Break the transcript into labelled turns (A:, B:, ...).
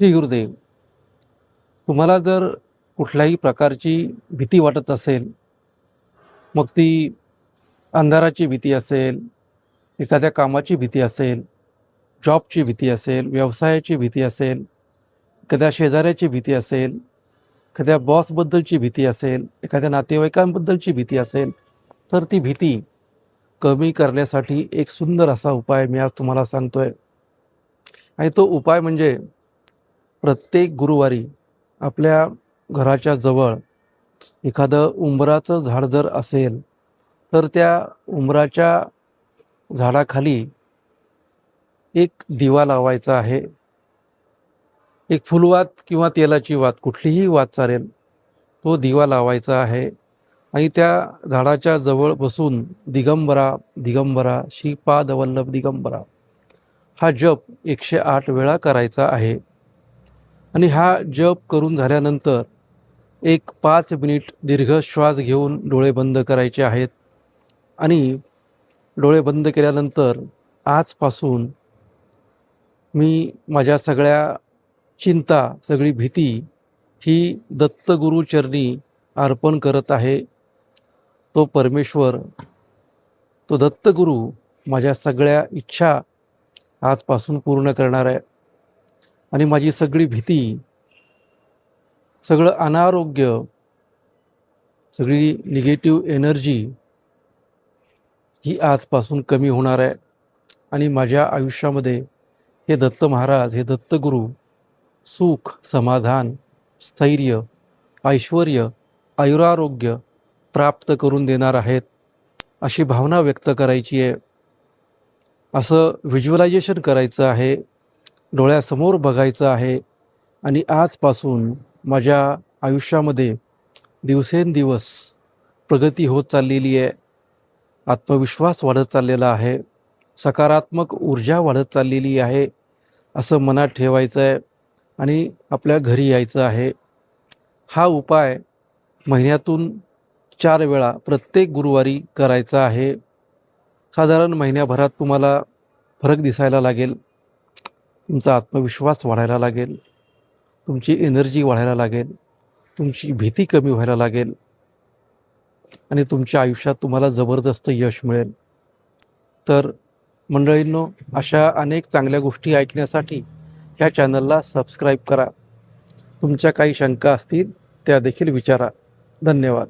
A: श्री गुरुदेव तुम्हाला जर कुठल्याही प्रकारची भीती वाटत असेल मग ती अंधाराची भीती असेल एखाद्या कामाची भीती असेल जॉबची भीती असेल व्यवसायाची भीती असेल एखाद्या शेजाऱ्याची भीती असेल एखाद्या बॉसबद्दलची भीती असेल एखाद्या नातेवाईकांबद्दलची भीती असेल तर ती भीती कमी करण्यासाठी एक सुंदर असा उपाय मी आज तुम्हाला सांगतो आहे आणि तो उपाय म्हणजे प्रत्येक गुरुवारी आपल्या घराच्या जवळ एखादं उंबराचं झाड जर असेल तर त्या उंबराच्या झाडाखाली एक दिवा लावायचा आहे. एक फुलवात किंवा तेलाची वात कुठलीही वात चालेल तो दिवा लावायचा आहे. आणि त्या झाडाच्या जवळ बसून दिगंबरा दिगंबरा श्रीपादवल्लभ दिगंबरा हा जप एकशे आठ वेळा करायचा आहे. आणि हा जप करून झाल्यानंतर एक पाच मिनिट दीर्घ श्वास घेऊन डोळे बंद करायचे आहेत. आणि डोळे बंद केल्यानंतर आजपासून मी माझ्या सगळ्या चिंता सगळी भीती ही दत्तगुरुचरणी अर्पण करत आहे. तो परमेश्वर तो दत्तगुरू माझ्या सगळ्या इच्छा आजपासून पूर्ण करणार आहे. आणि माझी सगळी भीती सगळं अनारोग्य सगळी निगेटिव्ह एनर्जी ही आजपासून कमी होणार आहे. आणि माझ्या आयुष्यामध्ये हे दत्त महाराज हे दत्तगुरू सुख समाधान स्थैर्य ऐश्वर आयुरारोग्य प्राप्त करून देणार आहेत अशी भावना व्यक्त करायची आहे. असं व्हिज्युअलायझेशन करायचं आहे. डोळ्यासमोर बघायचं आहे. आणि आजपासून माझ्या आयुष्यामध्ये दिवसेंदिवस प्रगती होत चाललेली आहे. आत्मविश्वास वाढत चाललेला आहे. सकारात्मक ऊर्जा वाढत चाललेली आहे. असं मनात ठेवायचं आहे. आणि आपल्या घरी यायचं आहे. हा उपाय महिन्यातून चार वेळा प्रत्येक गुरुवारी करायचा आहे. साधारण महिन्याभरात तुम्हाला फरक दिसायला लागेल. तुमचा आत्मविश्वास वाढायला लागेल. तुमची एनर्जी वाढायला लागेल. तुमची भीती कमी व्हायला लागेल. आणि तुमच्या आयुष्यात तुम्हाला जबरदस्त यश मिळेल. तर मंडळींनो अशा अनेक चांगल्या गोष्टी ऐकण्यासाठी ह्या चॅनलला सबस्क्राईब करा. तुमच्या काही शंका असतील त्या देखील विचारा. धन्यवाद.